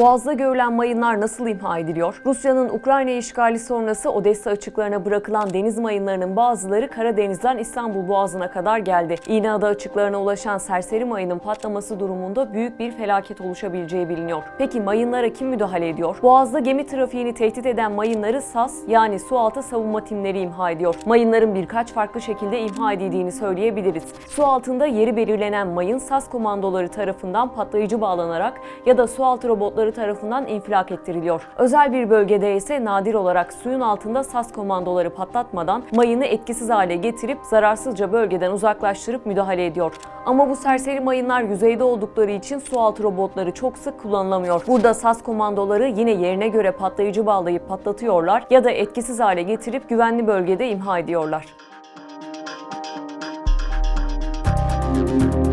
Boğaz'da görülen mayınlar nasıl imha ediliyor? Rusya'nın Ukrayna işgali sonrası Odessa açıklarına bırakılan deniz mayınlarının bazıları Karadeniz'den İstanbul Boğazı'na kadar geldi. İğneada açıklarına ulaşan serseri mayının patlaması durumunda büyük bir felaket oluşabileceği biliniyor. Peki mayınlara kim müdahale ediyor? Boğaz'da gemi trafiğini tehdit eden mayınları SAS yani sualtı savunma timleri imha ediyor. Mayınların birkaç farklı şekilde imha edildiğini söyleyebiliriz. Su altında yeri belirlenen mayın SAS komandoları tarafından patlayıcı bağlanarak ya da sualtı robotları komandoları tarafından infilak ettiriliyor. Özel bir bölgede ise nadir olarak suyun altında SAS komandoları patlatmadan mayını etkisiz hale getirip zararsızca bölgeden uzaklaştırıp müdahale ediyor. Ama bu serseri mayınlar yüzeyde oldukları için sualtı robotları çok sık kullanılamıyor. Burada SAS komandoları yine yerine göre patlayıcı bağlayıp patlatıyorlar ya da etkisiz hale getirip güvenli bölgede imha ediyorlar. Müzik